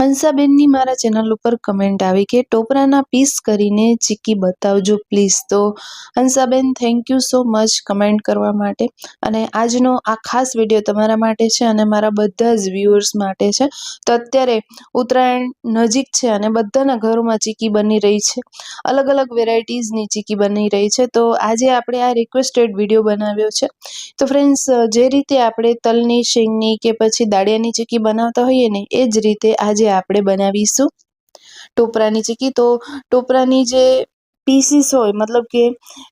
હંસાબેનની મારા ચેનલ ઉપર કમેન્ટ આવી કે, ટોપરાના પીસ કરીને ચીક્કી બતાવજો પ્લીઝ. તો Hansaben thank you so much comment કરવા માટે. અને આજનો આ ખાસ વીડિયો તમારા માટે છે અને મારા બધા જ વ્યુઅર્સ માટે છે. તો અત્યારે ઉત્તરાયણ નજીક છે અને બધાના ઘરોમાં ચીક્કી બની રહી છે. અલગ અલગ વેરાયટીઝની ચીકી બની રહી છે. તો આજે આપણે આ રિક્વેસ્ટેડ વીડિયો બનાવ્યો છે. તો ફ્રેન્ડ્સ જે રીતે આપણે તલની, શીંગની કે પછી દાળિયાની ચીકી બનાવતા હોઈએ ને, એ જ રીતે આજે આપણે બનાવીશું ટોપરાની ચીકી, તો ટોપરાની જે પીસીસ હોય, મતલબ કે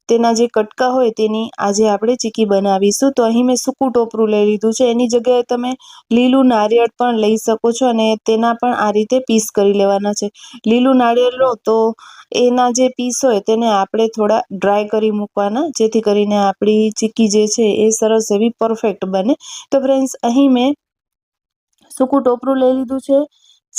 તેના જે કટકા હોય તેની આજે આપણે ચીકી બનાવીશું. તો અહીં મેં સૂકું ટોપરું લઈ લીધું છે. એની જગ્યાએ તમે લીલું નારિયેળ પણ લઈ શકો છો અને તેના પણ આ રીતે પીસ કરી લેવાના છે. લીલું નારિયેળ લો, તો એના જે પીસ હોય તેને આપણે થોડા ડ્રાય કરી મૂકવાના, જેથી કરીને આપણી ચીકી જે છે એ સરસ એવી પરફેક્ટ બને. તો ફ્રેન્ડ્સ, અહીં મેં સૂકું ટોપરું લઈ લીધું છે.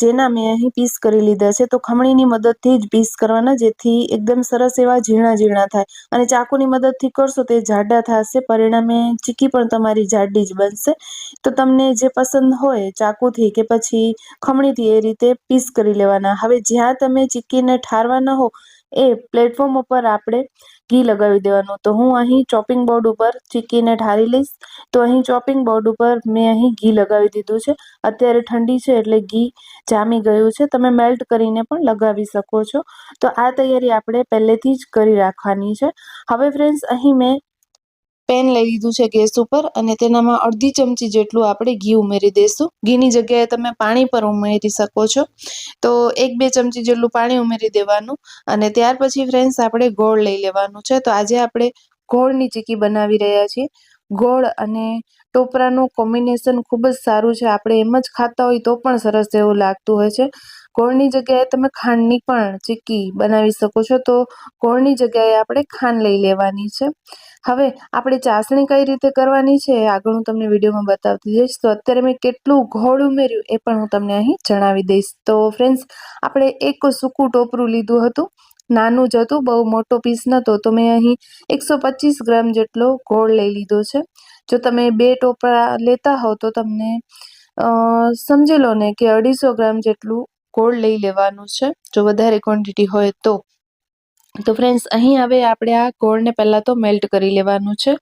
જેના મેં અહીં પીસ કરી લીધા છે, તો ખમણીની મદદથી જ પીસ કરવાના, જેથી એકદમ સરસ એવા ઝીણા ઝીણા થાય. અને ચાકુની મદદથી કરશો તે જાડા થશે, પરિણામે ચીકી પણ તમારી જાડી જ બનશે. તો તમને જે પસંદ હોય ચાકુથી કે પછી ખમણીથી એ રીતે પીસ કરી લેવાના. હવે જ્યાં તમે ચીકીને ઠારવાના હો એ પ્લેટફોર્મ ઉપર આપણે ઘી લગાવી દેવાનું. તો હું અહીં ચોપિંગ બોર્ડ ઉપર ચીકીને ઠારી લઈશ. તો અહીં ચોપિંગ બોર્ડ ઉપર મેં અહીં ઘી લગાવી દીધું છે. અત્યારે ઠંડી છે એટલે ઘી જામી ગયું છે. તમે મેલ્ટ કરીને પણ લગાવી શકો છો. તો આ તૈયારી આપણે પહેલેથી જ કરી રાખવાની છે. હવે ફ્રેન્ડ્સ અહીં મેં પેન લઈ લીધું છે ગેસ ઉપર અને તેનામાં અડધી ચમચી જેટલું આપણે ઘી ઉમેરી દઈશું. ઘીની જગ્યાએ તમે પાણી પર ઉમેરી શકો છો. તો એક બે ચમચી જેટલું પાણી ઉમેરી દેવાનું અને ત્યાર પછી ફ્રેન્ડ્સ આપણે ગોળ લઈ લેવાનું છે. તો આજે આપણે ગોળની ચીકી બનાવી રહ્યા છીએ. ગોળ અને ટોપરાનું કોમ્બિનેશન ખૂબ જ સારું છે. આપણે એમ જ ખાતા હોય તો પણ સરસ એવું લાગતું હોય છે. ગોળની જગ્યાએ તમે ખાંડની પણ ચીક્કી બનાવી શકો છો, તો ગોળની જગ્યાએ આપણે ખાંડ લઈ લેવાની છે. હવે આપણે ચાસણી કઈ રીતે કરવાની છે આગળ હું તમને વિડીયોમાં બતાવતી જઈશ. તો અત્યારે મેં કેટલું ઘોળ ઉમેર્યું એ પણ હું તમને અહીં જણાવી દઈશ. તો ફ્રેન્ડ્સ, આપણે એક સૂકું ટોપરું લીધું હતું. નાનું જ હતું, બહુ મોટો પીસ નહોતો તો મેં અહીં એકસો પચીસ ગ્રામ જેટલો ગોળ લઈ લીધો છે. જો તમે બે ટોપરા લેતા હોવ તો તમને સમજી લો ને કે અઢીસો ગ્રામ જેટલું ગોળ લઈ લેવાનું છે. જો વધારે ક્વોન્ટિટી હોય તો. તો ફ્રેન્ડ્સ અહીં હવે આપણે આ ગોળને પહેલાં તો મેલ્ટ કરી લેવાનું છે.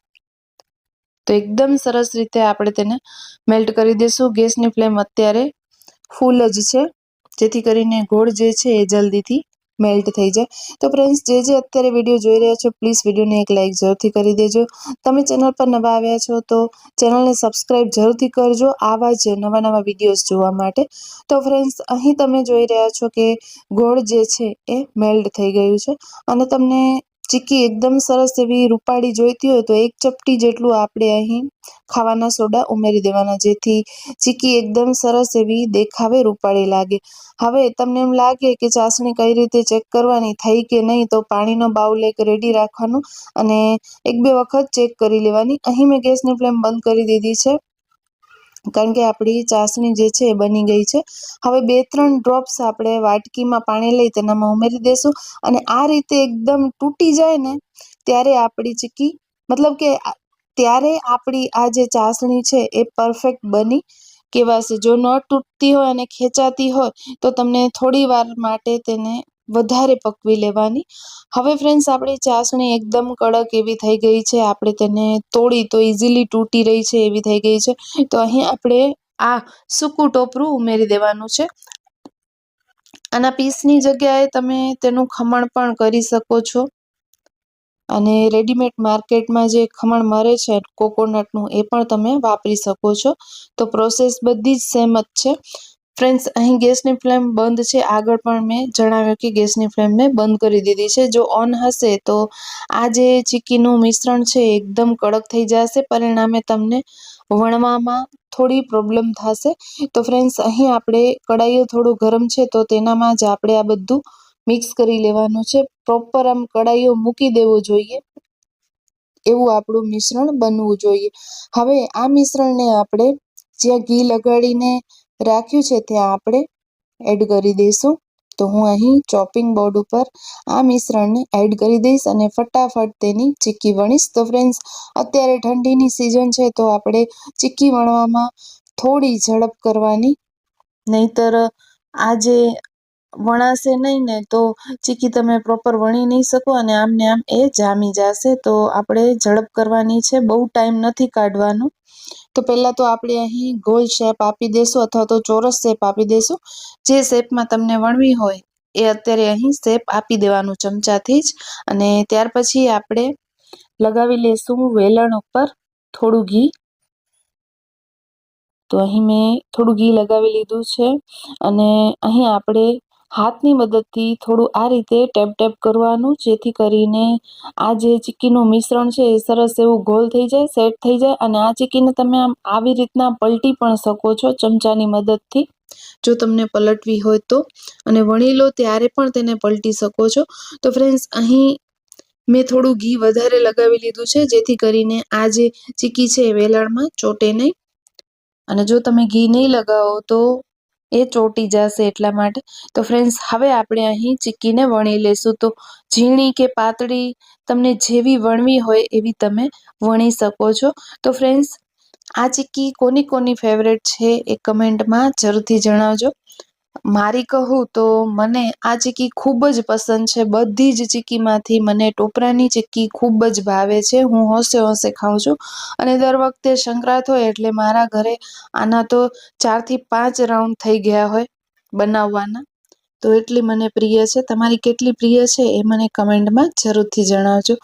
તો એકદમ સરસ રીતે આપણે તેને મેલ્ટ કરી દઈશું. ગેસની ફ્લેમ અત્યારે ફૂલ જ છે. જેથી કરીને ગોળ જે છે એ જલ્દીથી મેલ્ટ થઈ જાય. તો ફ્રેન્ડ્સ જે જે અત્યારે વીડિયો જોઈ રહ્યા છો પ્લીઝ વિડીયોને એક લાઇક જરૂરથી કરી દેજો. તમે ચેનલ પર નવા આવ્યા છો, તો ચેનલને સબસ્ક્રાઈબ જરૂરથી કરજો. આવા જ નવા નવા વિડીયોઝ જોવા માટે. તો ફ્રેન્ડ્સ અહીં તમે જોઈ રહ્યા છો કે ગોળ જે છે એ મેલ્ટ થઈ ગયું છે. અને તમને ચીક્કી એકદમ સરસ એવી રૂપાળી જોઈતી હોય તો એક ચપટી જેટલું આપણે અહીં ખાવાના સોડા ઉમેરી દેવાના, જેથી ચીક્કી એકદમ સરસ એવી દેખાવે, રૂપાળી લાગે. હવે તમને એમ લાગે કે ચાસણી કઈ રીતે ચેક કરવાની, થઈ કે નહીં, તો પાણીનો બાઉલ એક રેડી રાખવાનો અને એક બે વખત ચેક કરી લેવાની. અહીં મેં ગેસની ફ્લેમ બંધ કરી દીધી છે. કારણ કે આપણી ચાસણી જે છે એ બની ગઈ છે. હવે બે ત્રણ ડ્રોપ્સ આપણે વાટકીમાં પાણી લઈ તેનામાં ઉમેરી દઈશું અને આ રીતે એકદમ તૂટી જાય ને ત્યારે આપણી ચીકી, મતલબ કે ત્યારે આપણી આ જે ચાસણી છે એ પરફેક્ટ બની કહેવાશે. જો ન તૂટતી હોય અને ખેંચાતી હોય તો તમને થોડી વાર માટે તેને વધારે પકવી લેવાની. હવે ફ્રેન્ડ્સ આપણી ચાસણી એકદમ કડક એવી થઈ ગઈ છે. આપણે તેને તોડી તો ઇઝીલી તૂટી રહી છે એવી થઈ ગઈ છે. તો અહીં આપણે આ સૂકું ટોપરું ઉમેરી દેવાનું છે. આના પીસની જગ્યાએ તમે તેનું ખમણ પણ કરી શકો છો. અને રેડીમેડ માર્કેટમાં જે ખમણ મળે છે કોકોનટનું એ પણ તમે વાપરી શકો છો. તો પ્રોસેસ બધી જ સેમ જ છે. ફ્રેન્ડ્સ અહીં ગેસની ફ્લેમ બંધ છે. આગળ પણ મેં જણાવ્યું કે ગેસની ફ્લેમ મેં બંધ કરી દીધી છે. જો ઓન હશે તો આ જે ચીકીનું મિશ્રણ છે એકદમ કડક થઈ જશે. પરિણામે તમને વણવામાં થોડી પ્રોબ્લેમ થશે. તો ફ્રેન્ડ્સ અહીં આપણે કડાઈઓ થોડું ગરમ છે તો તેનામાં જ આપણે આ બધું મિક્સ કરી લેવાનું છે. પ્રોપર આમ કડાઈઓ મૂકી દેવો જોઈએ. એવું આપણું મિશ્રણ બનવું જોઈએ. હવે આ મિશ્રણને આપણે જ્યાં ઘી લગાડીને રાખ્યું છે, ત્યાં આપણે એડ કરી દઈશું. તો હું અહીં ચોપિંગ બોર્ડ ઉપર આ મિશ્રણને એડ કરી દઈશ અને ફટાફટ તેની ચીક્કી વણીશ. તો ફ્રેન્ડ્સ અત્યારે ઠંડીની સિઝન છે, તો આપણે ચીક્કી વણવામાં થોડી ઝડપ કરવાની. નહીતર આ જે વણાશે નહીં ને તો ચીકી તમે પ્રોપર વણી નહીં શકો અને આમ ને આમ એ જામી જશે. તો આપણે ઝડપ કરવાની છે, બહુ ટાઈમ નથી કાઢવાનો. તો પહેલાં તો આપણે અહીં ગોલ શેપ આપી દઈશું અથવા તો ચોરસ શેપ આપી દઈશું જે શેપમાં તમને વણવી હોય એ અત્યારે અહીં શેપ આપી દેવાનું ચમચાથી જ. અને ત્યાર પછી આપણે લગાવી લઈશું વેલણ ઉપર થોડું ઘી. તો અહીં મેં થોડું ઘી લગાવી લીધું છે. અને અહીં આપણે હાથની મદદથી થોડું આ રીતે ટેપ ટેપ કરવાનું, જેથી કરીને આ જે ચીક્કીનું મિશ્રણ છે એ સરસ એવું ગોલ થઈ જાય, સેટ થઈ જાય અને આ ચીક્કીને તમે આમ આવી રીતના પલટી પણ શકો છો ચમચાની મદદથી. જો તમને પલટવી હોય તો, અને વણી લો ત્યારે પણ તેને પલટી શકો છો. તો ફ્રેન્ડ્સ, અહીં મેં થોડું ઘી વધારે લગાવી લીધું છે, જેથી કરીને આ જે ચીક્કી છે એ વેલણમાં ચોટે નહીં. અને જો તમે ઘી નહીં લગાવો તો એ ચોટી જશે એટલા માટે. તો ફ્રેન્ડ્સ હવે આપણે અહીં ચીક્કીને વણી લેશું તો ઝીણી કે પાતળી તમને જેવી વણવી હોય એવી તમે વણી શકો છો. તો ફ્રેન્ડ્સ આ ચીક્કી કોની કોની ફેવરેટ છે એ કમેન્ટમાં જરૂરથી જણાવજો. મારી કહું તો મને આ ચીક્કી ખૂબ જ પસંદ છે. બધી જ ચીક્કીમાંથી મને ટોપરાની ચીક્કી ખૂબ જ ભાવે છે. હું હોંશે હોંશે ખાઉં છું અને દર વખતે સંક્રાંત હોય એટલે મારા ઘરે આના તો ચારથી પાંચ રાઉન્ડ થઈ ગયા હોય બનાવવાના. તો એટલી મને પ્રિય છે. તમારી કેટલી પ્રિય છે એ મને કમેન્ટમાં જરૂરથી જણાવજો.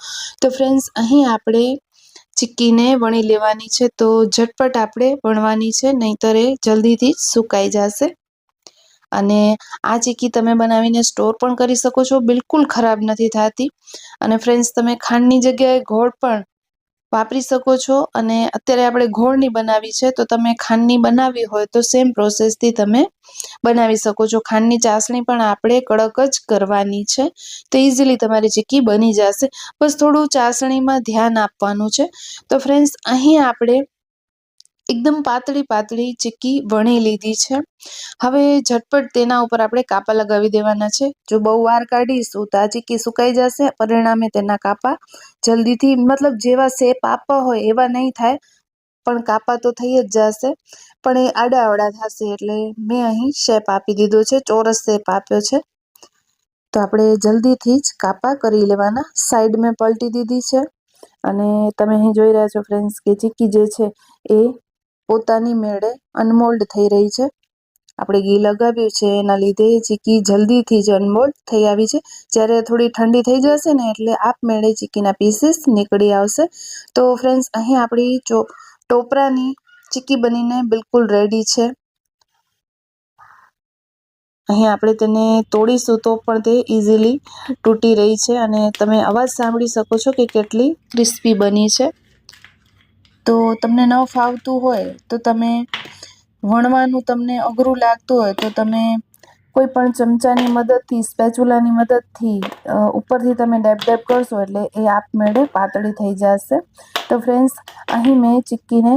તો ફ્રેન્ડ્સ, અહીં આપણે ચીક્કીને વણી લેવાની છે. તો ઝટપટ આપણે વણવાની છે, નહીંતર એ જલ્દીથી સુકાઈ જશે. અને આ ચીક્કી તમે બનાવીને સ્ટોર પણ કરી શકો છો. બિલકુલ ખરાબ નથી થતી. અને ફ્રેન્ડ્સ તમે ખાંડની જગ્યાએ ગોળ પણ વાપરી શકો છો. અને અત્યારે આપણે ગોળની બનાવી છે, તો તમે ખાંડની બનાવી હોય તો સેમ પ્રોસેસથી તમે બનાવી શકો છો. ખાંડની ચાસણી પણ આપણે કડક જ કરવાની છે. તો ઇઝીલી તમારી ચીકી બની જશે. બસ થોડું ચાસણીમાં ધ્યાન આપવાનું છે. તો ફ્રેન્ડ્સ અહીં આપણે એકદમ પાતળી પાતળી ચીક્કી વણી લીધી છે. હવે ઝટપટ તેના ઉપર આપણે કાપા લગાવી દેવાના છે. જો બહુ વાર કાઢીશું તો આ ચીક્કી સુકાઈ જશે. પરિણામે તેના કાપા જલ્દીથી મતલબ જેવા શેપ આપવા હોય એવા નહીં થાય, પણ કાપા તો થઈ જ જશે. પણ એ આડા આડા થશે એટલે મેં અહીં શેપ આપી દીધો છે, ચોરસ શેપ આપ્યો છે. તો આપણે જલ્દીથી જ કાપા કરી લેવાના. સાઈડ મેં પલટી દીધી છે. અને તમે અહીં જોઈ રહ્યા છો ફ્રેન્ડ્સ કે ચીક્કી જે છે એ પોતાની મેળે અનમોલ્ડ થઈ રહી છે. આપણે ઘી લગાવ્યું છે, એના લીધે ચીકી જલ્દીથી જ અનમોલ્ડ થઈ આવી છે. જ્યારે થોડી ઠંડી થઈ જશે ને એટલે આપમેળે ચીકીના પીસીસ નીકળી આવશે. તો ફ્રેન્ડ્સ અહીં આપણી ચો, ટોપરાની ચીકી બનીને બિલકુલ રેડી છે. અહીં આપણે તેને તોડીશું તો પણ તે ઇઝીલી તૂટી રહી છે અને તમે અવાજ સાંભળી શકો છો કે કેટલી ક્રિસ્પી બની છે. તો તમને ન ફાવતું હોય તો તમે વણવાનું તમને અઘરું લાગતું હોય તો તમે કોઈ પણ ચમચાની મદદથી સ્પેચ્યુલાની મદદથી ઉપરથી તમે ડેબ ડેબ કરશો એટલે એ આપમેળે પાતળી થઈ જશે. તો ફ્રેન્ડ્સ, અહીં મેં ચીક્કીને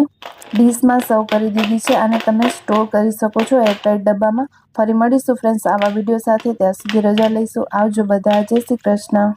ડીશમાં સર્વ કરી દીધી છે અને તમે સ્ટોર કરી શકો છો એરટાઈટ ડબ્બામાં. ફરી મળીશું ફ્રેન્ડ્સ આવા વીડિયો સાથે, ત્યાં સુધી રજા લઈશું. આવજો બધા, જય શ્રી કૃષ્ણ.